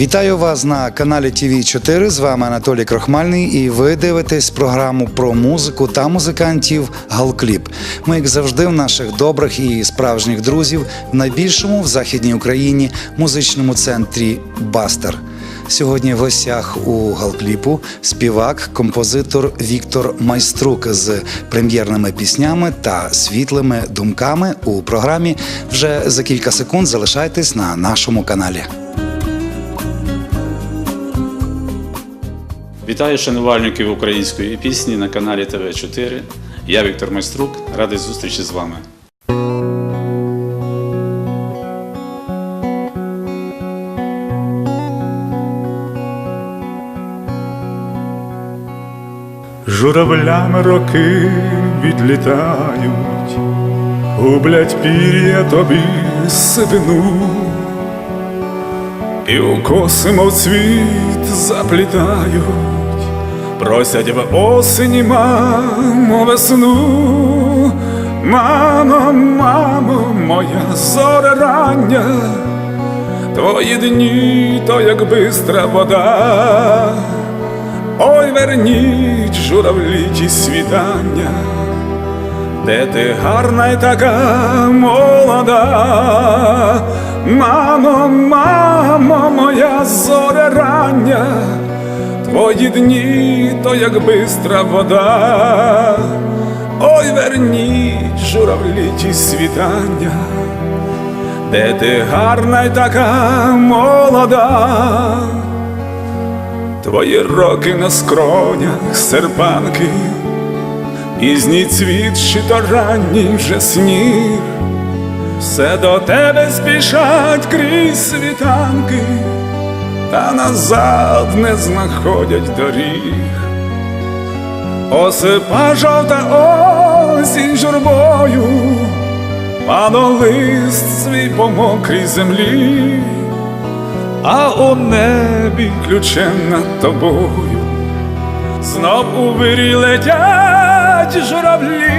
Вітаю вас на каналі ТВ 4 З вами Анатолій Крохмальний, і ви дивитесь програму про музику та музикантів Галкліп. Ми, як завжди, в наших добрих і справжніх друзів в найбільшому в західній Україні музичному центрі Бастер. Сьогодні в гостях у Галкліпу співак, композитор Віктор Майструк з прем'єрними піснями та світлими думками у програмі. Вже за кілька секунд залишайтесь на нашому каналі. Вітаю шанувальників української пісні на каналі ТВ4. Я Віктор Майструк, радий зустрічі з вами. Журавлями роки відлітають, гублять пір'я тобі сивину, і у коси, цвіт, заплітають, просять в осені, мамо, весну. Мамо, мамо, моя зоре рання, твої дні, то як бистра вода. Ой, верніть журавлі ті світання, де ти гарна й така молода, мамо, мамо, моя зоре рання, твої дні, то як бистра вода, ой, верніть журавлі ті світання, де ти гарна й така молода. Твої роки на скронях серпанки, пізній цвіт чи то ранній вже сніг, все до тебе спішать крізь світанки, та назад не знаходять доріг. Осипа жовта осінь журбою, падо лист свій по мокрій землі а у небі ключем над тобою, знов у вирі летять журавлі.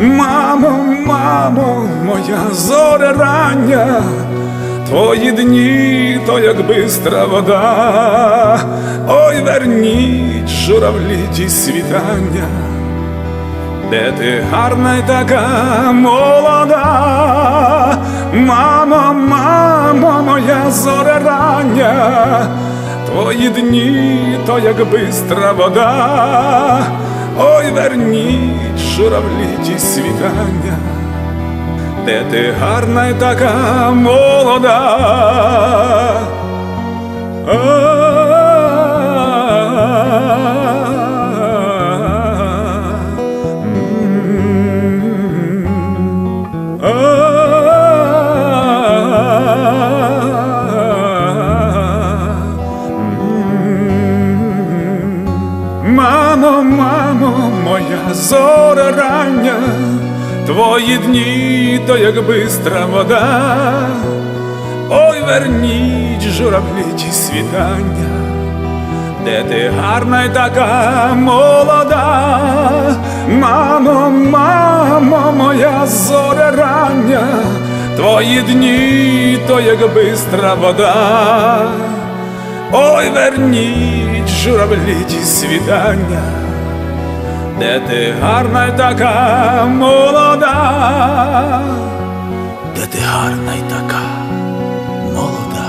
Мамо, мамо, моя зоре рання, твої дні, то як бистра вода, ой, верніть журавлі ті світання, де ти гарна й така молода, мамо, мамо, моя зоре рання, твої дні, то як бистра вода, ой, верніть журавлі ті світання, де ти гарна й така молода. Мамо, мамо, моя зоре рання, твої дні, то як бистра вода, ой, верніть журавлі ті світання, де ти гарна й така молода, мамо, мамо, моя зоре рання, твої дні, то як бистра вода. Ой, верніть журавлі ті світання, де ти гарна й така молода, де ти гарна й така молода.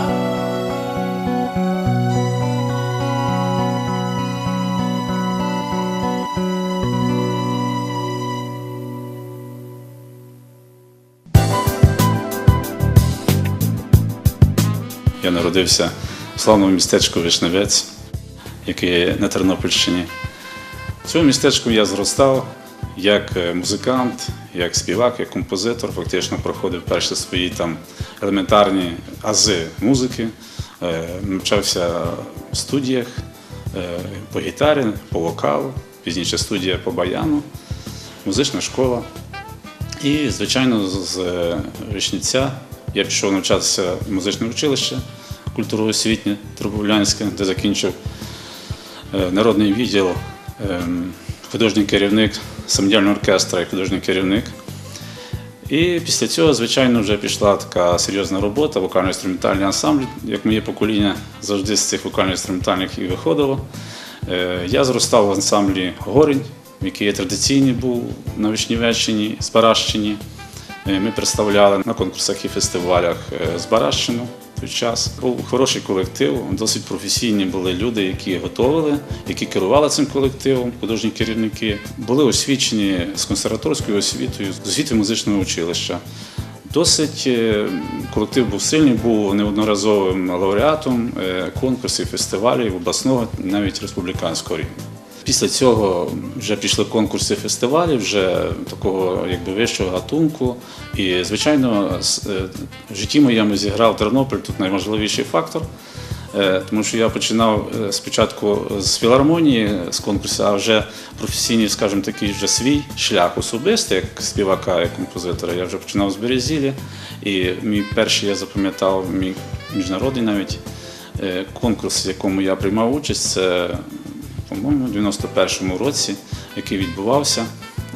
Я народився в славному містечку Вишневець, яке є на Тернопільщині. В цьому містечку я зростав як е, музикант, як співак, як композитор. Фактично проходив перші свої там елементарні ази музики, Е, навчався в студіях е, по гітарі, по вокалу, пізніше студія по баяну, музична школа. І, звичайно, з- е, я пішов навчатися в музичне училище культуроосвітнє Трубовлянське, де закінчив народний відділ художній керівник самодільного оркестра і художній керівник. І після цього, звичайно, вже пішла така серйозна робота, вокально-інструментальний ансамбль. Як моє покоління завжди з цих вокально-інструментальних і виходило. Е, Я зростав в ансамблі Горень, який традиційний був на Вишнівеччині, Збаращині. Е, Ми представляли на конкурсах і фестивалях е, Збаращину той час. Був хороший колектив, досить професійні були люди, які готували, які керували цим колективом, художні керівники. Були освічені з консерваторською освітою, з освітою музичного училища. Досить е, колектив був сильний, був неодноразовим лауреатом е, конкурсів, фестивалів обласного, навіть республіканського рівня. Після цього вже пішли конкурси фестивалів, вже такого якби вищого гатунку. І, звичайно, е, в житті моєму зіграв Тернопіль тут найважливіший фактор. Е, Тому що я починав е, спочатку з філармонії, з конкурсу, а вже професійний, скажімо, такий вже свій шлях особистий, як співака, як композитора. Я вже починав з Березілі. І мій перший я запам'ятав мій міжнародний навіть конкурс, в якому я приймав участь, це, по-моєму, у 91-му році, який відбувався.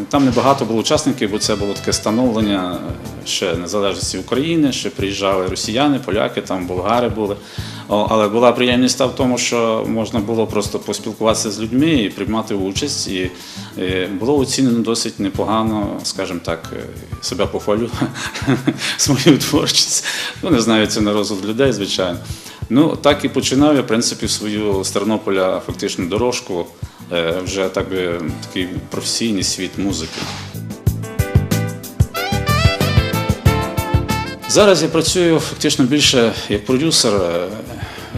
Там небагато було учасників, бо це було таке становлення е, ще незалежності України, ще приїжджали росіяни, поляки, там болгари були. Але була приємність в тому, що можна було просто поспілкуватися з людьми і приймати участь. І е, було оцінено досить непогано, скажімо так, е, себе похвалю свою творчість. Ну, не знаю, це на розгляд людей, звичайно. Ну, так і починав я, в принципі, свою з Тернополя фактично дорожку, е, вже так би такий професійний світ музики. Зараз я працюю фактично більше як продюсер, е,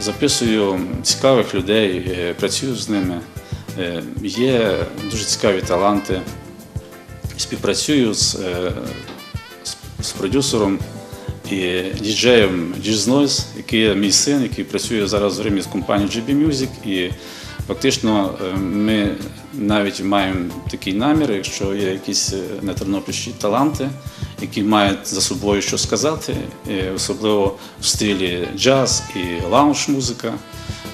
записую цікавих людей, е, працюю з ними. Є дуже цікаві таланти. Співпрацюю з, з- з продюсером і діджеєм Діж Noise, який є мій син, який працює зараз в Римі з компанією GB Music. І фактично е, ми навіть маємо такий намір, якщо є якісь е, на Тернопільщі таланти, які мають за собою що сказати, е, особливо в стилі джаз і лаунж-музика,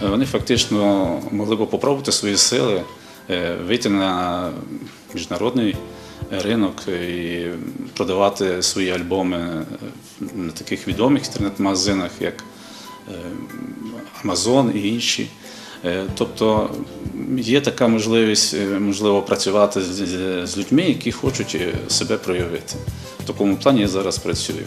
вони фактично могли б попробувати свої сили, вийти на міжнародний ринок і продавати свої альбоми на таких відомих інтернет-магазинах, як е, Amazon і інші. Е, Тобто є така можливість, е, можливо, працювати з, людьми, які хочуть себе проявити. В такому плані я зараз працюю.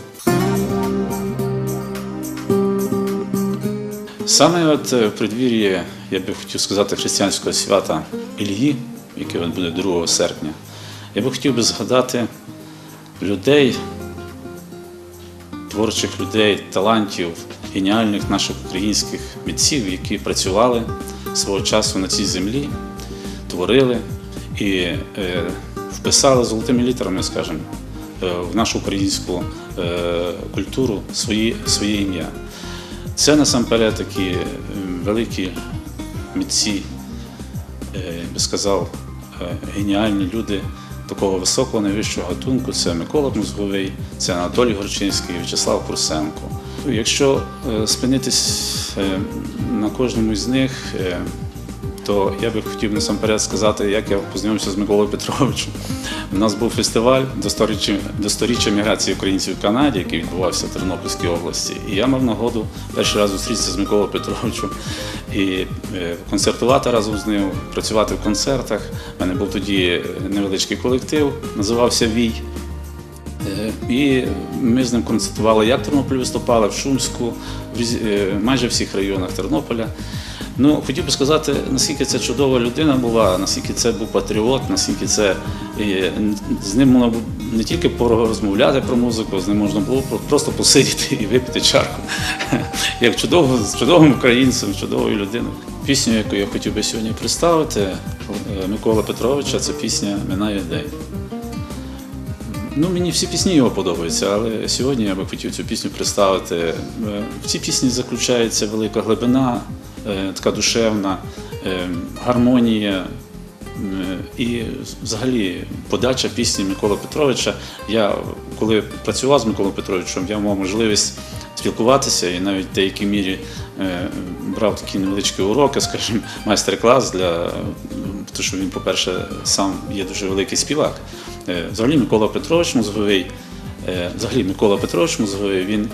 Саме от в преддвір'ї, я би хотів сказати, християнського свята Ільї, яке от буде 2 серпня, я би хотів би згадати людей, творчих людей, талантів, геніальних наших українських митців, які працювали свого часу на цій землі, творили і е, вписали золотими літерами, скажімо, е, в нашу українську е, культуру свої, своє ім'я. Це насамперед такі е, великі митці, е, я би сказав, геніальні люди такого високого найвищого гатунку. Це Микола Мозговий, це Анатолій Горчинський, В'ячеслав Курсенко. Якщо е, спинитись е, на кожному з них, е, то я би хотів насамперед сказати, як я познайомився з Миколою Петровичем. У нас був фестиваль до сторіччя, міграції українців в Канаді, який відбувався в Тернопільській області. І я мав нагоду перший раз зустрітися з Миколою Петровичем і е, концертувати разом з ним, працювати в концертах. У мене був тоді невеличкий колектив, називався Вій. Е, І ми з ним концертували як в Тернополі виступали, в Шумську, в е, майже всіх районах Тернополя. Ну, хотів би сказати, наскільки це чудова людина була, наскільки це був патріот, наскільки це з ним можна не тільки порозмовляти про музику, з ним можна було просто посидіти і випити чарку. Як чудово, з чудовим українцем, чудовою людиною. Пісню, яку я хотів би сьогодні представити, е, Микола Петровича, це пісня Минає день. Ну, мені всі пісні його подобаються, але сьогодні я би хотів цю пісню представити. Е, В цій пісні заключається велика глибина, така душевна, е, гармонія. е, І взагалі подача пісні Миколи Петровича. Я коли працював з Миколою Петровичем, я мав можливість спілкуватися і навіть в деякій мірі е, брав такі невеличкі уроки, скажімо, майстер-клас для тому що він, по-перше, сам є дуже великий співак. Е, Взагалі Микола Петрович Мозговий, е, взагалі Микола Петрович Мозговий, він, е,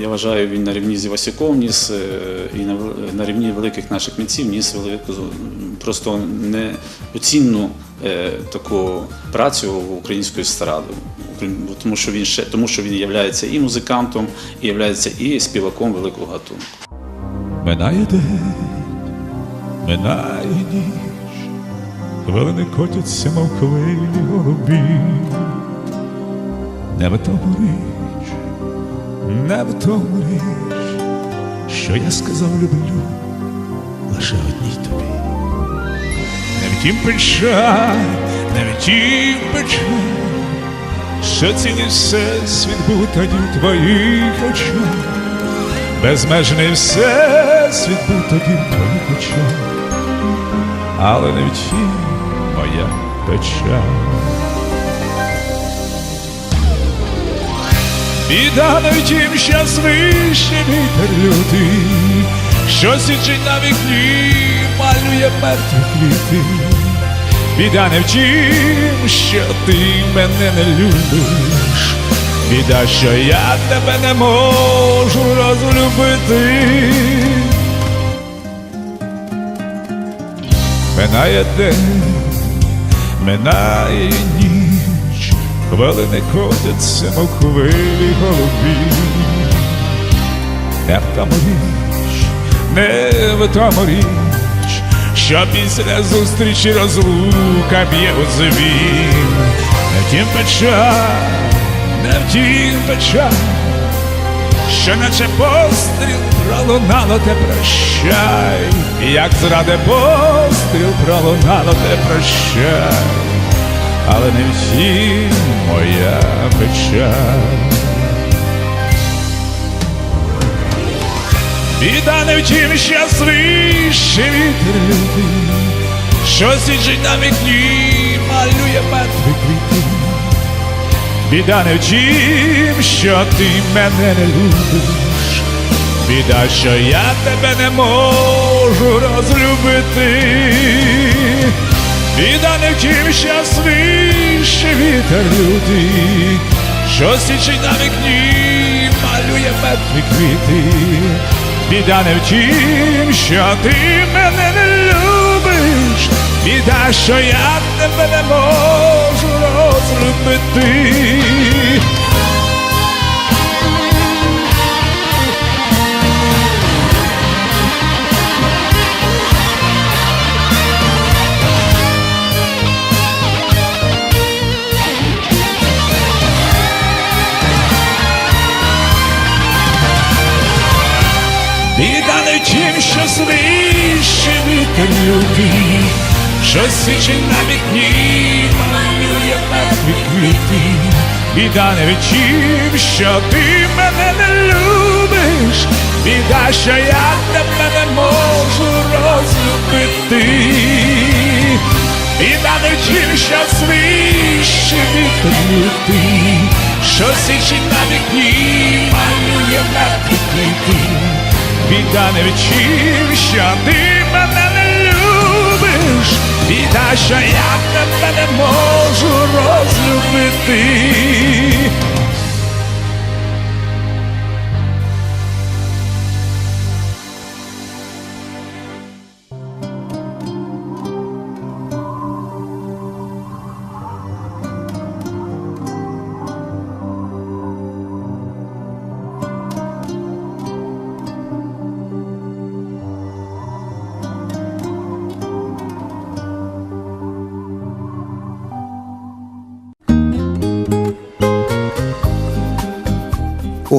я вважаю, він на рівні з Івасюком ніс е, і на, рівні великих наших митців ніс велику, просто неоцінну е, таку працю в українську естраду. Тому що він ще тому, що він є і музикантом, і є і співаком великого гатунку. Минає день, минає ніч, хвилини котяться, мов хвилі голубі. Не в не в тому річ, що я сказав люблю лише одній тобі. Не втім печаль, не втім печаль, що цінить всесвіт був тоді в твоїх очах. Безмежний всесвіт був тоді в твоїх очах, але не втім моя печаль. Біда не втім, що свище вітер лютий, що січить на вікні, малює мертві квіти. Біда не втім, що ти мене не любиш. Біда, що я тебе не можу розлюбити. Минає день, минає ніч, хвилини котяться, мов хвилі голубі. Не річ, не в річ, що після зустрічі розлука б'є у звін. Не втім печаль, не втім печаль, що наче постріл пролунало те прощай, як зраде постріл пролунало те прощай, але не втім моя печаль. Біда не втім, свище вітер лютий, що січить на вікні, малює мертві квіти. Біда не втім, що ти мене не любиш, біда, що я тебе не можу розлюбити. Втім, що свище вітер лютий, що січить на вікні, малює мертві квіти. Біда не втім, що ти мене не любиш, біда, що я тебе не можу розлюбити. Свище вітер лютий, що свічить на вікні, малює мертві квіти. Біда не втім, що ти мене не любиш, біда, що я тебе не можу розлюбити. Біда не втім, що свище вітер лютий, що свічить на вікні, малює мертві квіти. Біда не вчив, що ти мене не любиш, біда, що я тебе не можу розлюбити.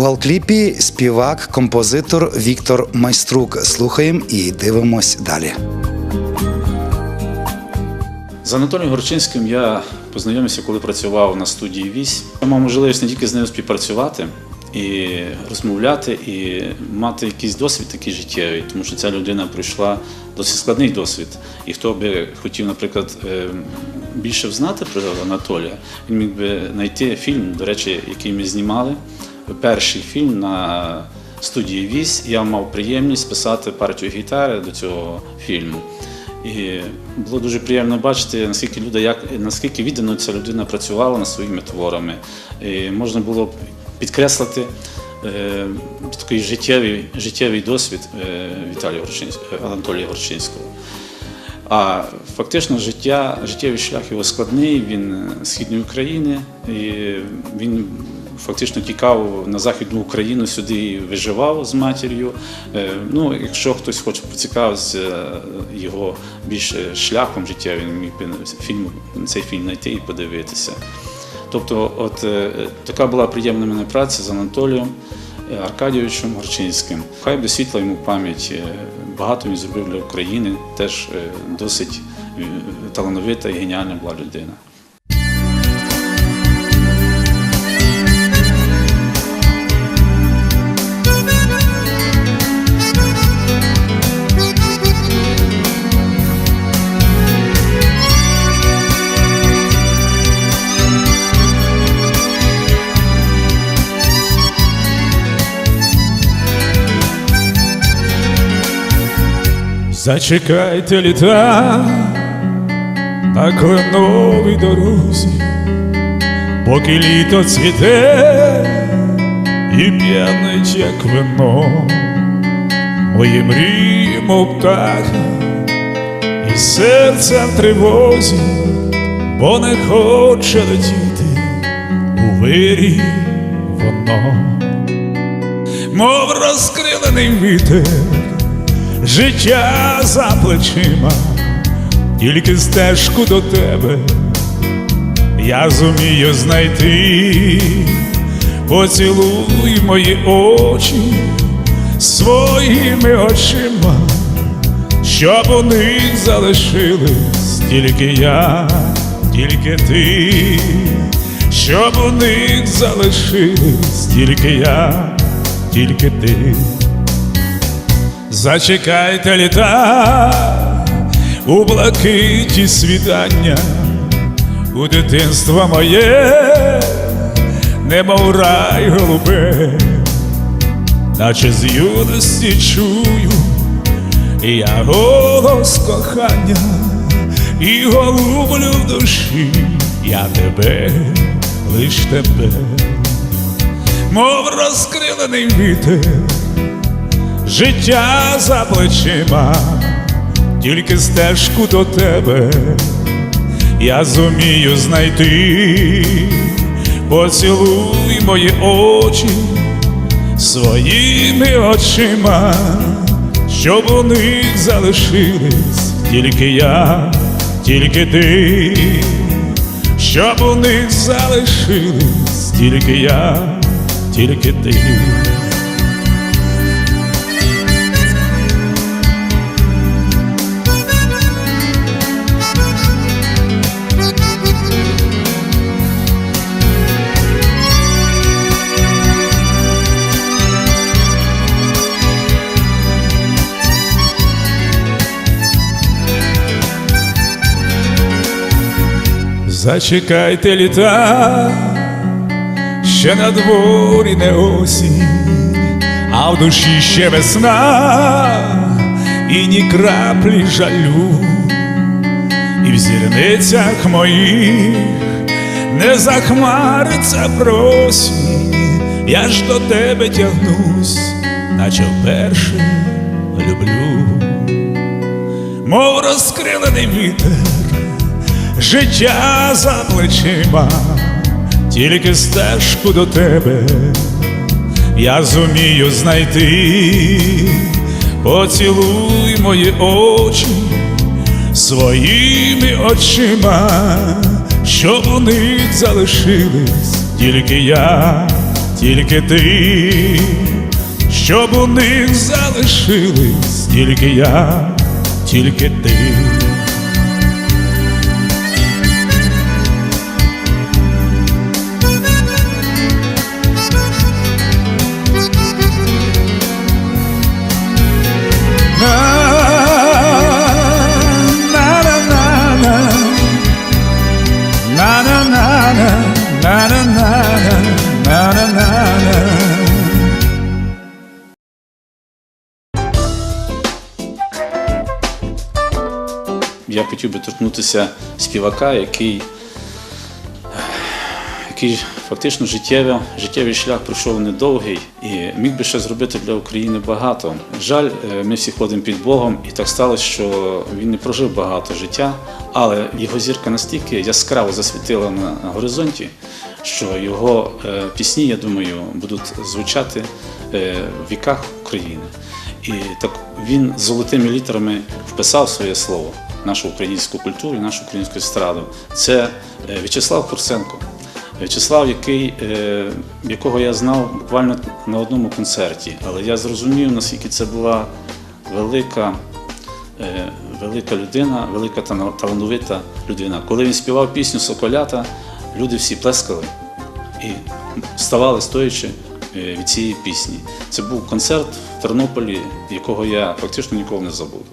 У галкліпі співак, композитор Віктор Майструк. Слухаємо і дивимось далі. З Анатолієм Горчинським я познайомився, коли працював на студії Вісь. Я мав можливість не тільки з ним співпрацювати і розмовляти, і мати якийсь досвід такий життєвий, тому що ця людина пройшла досить складний досвід. І хто би хотів, наприклад, е, більше взнати про Анатолія, він міг би знайти фільм, до речі, який ми знімали. Перший фільм на студії Вісь. Я мав приємність писати партію гітари до цього фільму. І було дуже приємно бачити, наскільки люди, як наскільки віддано ця людина працювала над своїми творами. І можна було підкреслити е, такий життєвий, життєвий досвід е, Віталія Горчинського, Анатолія Горчинського. А фактично життя, життєвий шлях його складний, він е, східної України, і він фактично тікав на Західну Україну сюди і виживав з матір'ю. Е, Ну, якщо хтось хоче поцікавитися е, його більше шляхом життєвим, він міг фільм, цей фільм знайти і подивитися. Тобто, от е, така була приємна мене праця з Анатолієм Аркадійовичем Горчинським. Хай буде світла йому пам'ять. Багато він зробив для України, теж досить талановита і геніальна була людина. Зачекайте літа на кленовій дорозі, поки літо цвіте і п'янить, як вино, мої мрії, мов птахи, і серце в тривозі, бо не хоче летіти у вирі воно, мов розкрилений вітер життя за плечима, тільки стежку до тебе я зумію знайти, поцілуй мої очі своїми очима, щоб у них залишились тільки я, тільки ти, щоб у них залишились тільки я, тільки ти. Зачекайте літа у блакиті світання, у дитинство моє, немов рай голубе, наче з юності чую, я голос кохання і голублю в душі, я тебе, лиш тебе, мов розкрилений вітер життя за плечима, тільки стежку до тебе я зумію знайти, поцілуй мої очі своїми очима, щоб у них залишились тільки я, тільки ти, щоб у них залишились тільки я, тільки ти. Зачекайте літа, ще на дворі не осінь, а в душі ще весна, і ні краплі жалю, і в зірницях моїх не захмариться просінь, я ж до тебе тягнусь, наче вперше люблю, мов розкрилений вітер життя за плечима, тільки стежку до тебе. Я зумію знайти, поцілуй мої очі своїми очима, щоб у них залишились тільки я, тільки ти, щоб у них залишились тільки я, тільки ти. Хотів би торкнутися співака, який, який фактично життєвий, життєвий шлях пройшов недовгий і міг би ще зробити для України багато. Жаль, е, ми всі ходимо під Богом, і так сталося, що він не прожив багато життя, але його зірка настільки яскраво засвітила на горизонті, що його е, пісні, я думаю, будуть звучати е, в віках України. І так він золотими літерами вписав своє слово, нашу українську культуру і нашу українську естраду. Це е, В'ячеслав Курсенко. В'ячеслав, е, якого я знав буквально на одному концерті, але я зрозумів, наскільки це була велика, е, велика людина, велика та- талановита людина. Коли він співав пісню Соколята, люди всі плескали і вставали стоячи від цієї пісні. Це був концерт в Тернополі, якого я фактично ніколи не забуду.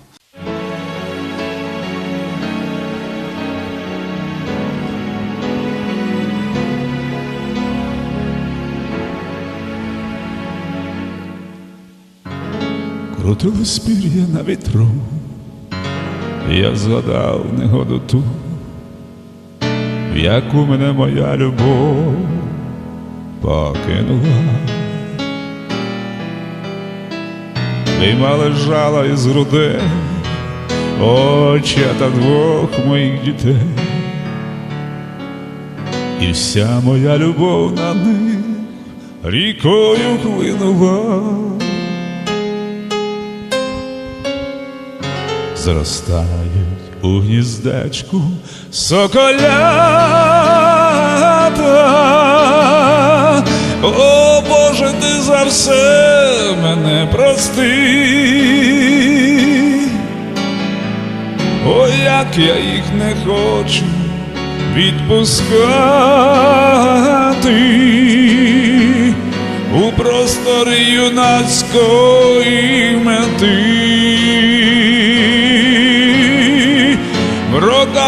Крутились пір'я на вітру, я згадав негоду ту, яку мене моя любов покинула. Вийма лежала із груди очата двох моїх дітей, і вся моя любов на них рікою хлинула. Зростають у гніздечку соколята. О Боже, ти за все мене прости. О, як я їх не хочу відпускати у простори юнацької мети.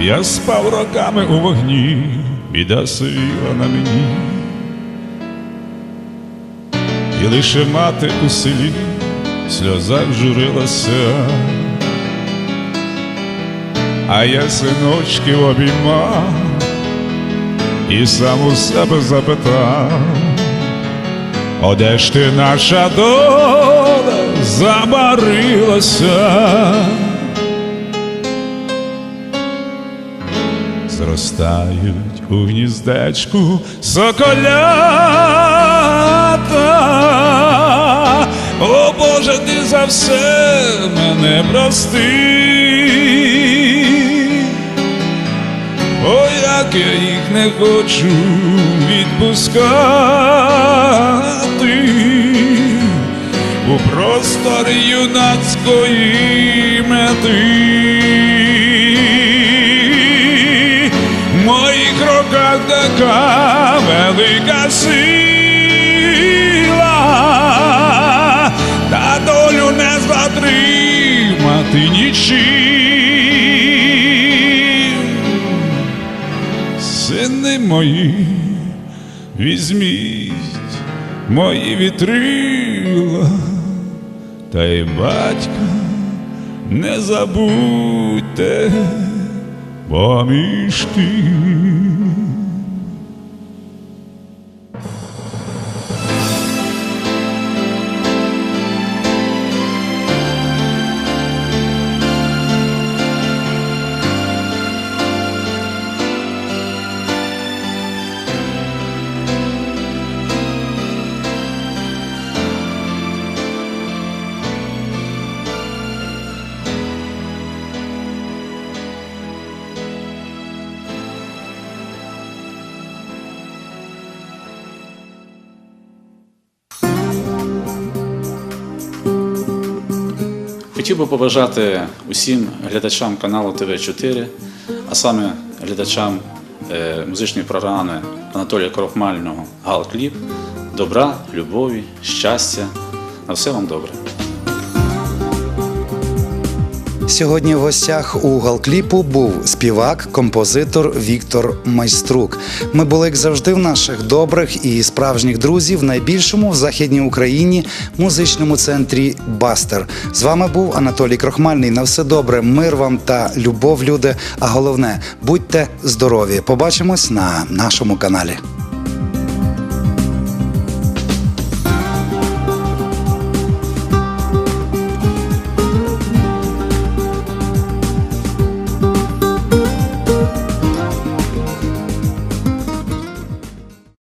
Я спав роками у вогні, біда сивіла на мені, і лише мати у селі в сльозах журилася, а я синочки обіймав і сам у себе запитав, О, де ж ти наша доля забарилася? Зростають у гніздечку соколята. О Боже, ти за все мене прости. О, як я їх не хочу відпускати у просторі юнацької мети. Мої вітрила, та й батька не забудьте поміж тим. Хотів би побажати усім глядачам каналу ТВ4, а саме глядачам е, музичної програми Анатолія Крохмального Гал-Кліп, добра, любові, щастя. На все вам добре. Сьогодні в гостях у Галкліпу був співак, композитор Віктор Майструк. Ми були, як завжди, в наших добрих і справжніх друзів в найбільшому в західній Україні музичному центрі Бастер. З вами був Анатолій Крохмальний. На все добре, мир вам та любов, люди. А головне, будьте здорові. Побачимось на нашому каналі.